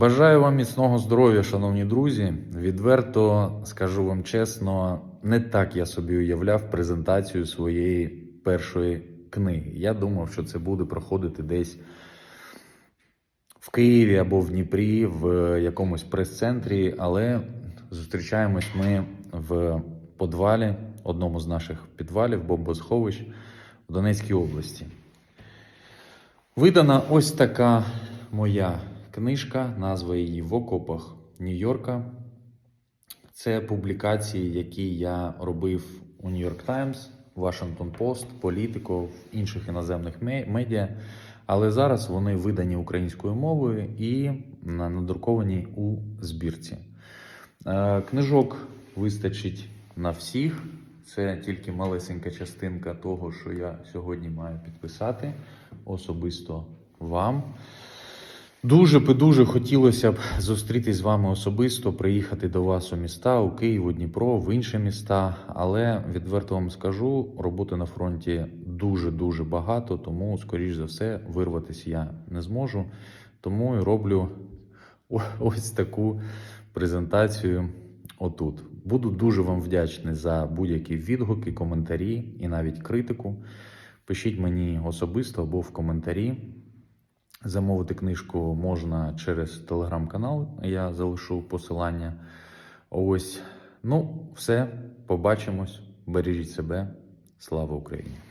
Бажаю вам міцного здоров'я, шановні друзі. Відверто скажу вам чесно, не так я собі уявляв презентацію своєї першої книги. Я думав, що це буде проходити десь в Києві або в Дніпрі, в якомусь прес-центрі, але зустрічаємось ми в подвалі, одному з наших підвалів, бомбосховищ в Донецькій області. Видана ось така моя книжка, назва її В окопах Нью-Йорка. Це публікації, які я робив у New York Times, Washington Post, Politico, в інших іноземних медіа. Але зараз вони видані українською мовою і надруковані у збірці. Е, Книжок вистачить на всіх. Це тільки малесенька частинка того, що я сьогодні маю підписати особисто вам. Дуже би дуже хотілося б зустрітись з вами особисто, приїхати до вас у міста, у Київ, у Дніпро, в інші міста. Але відверто вам скажу, роботи на фронті дуже дуже багато, тому, скоріш за все, вирватися я не зможу. Тому і роблю ось таку презентацію отут. Буду дуже вам вдячний за будь-які відгуки, коментарі і навіть критику. Пишіть мені особисто або в коментарі. Замовити книжку можна через телеграм-канал. Я залишу посилання. Ось. Ну, все. Побачимось. Бережіть себе. Слава Україні!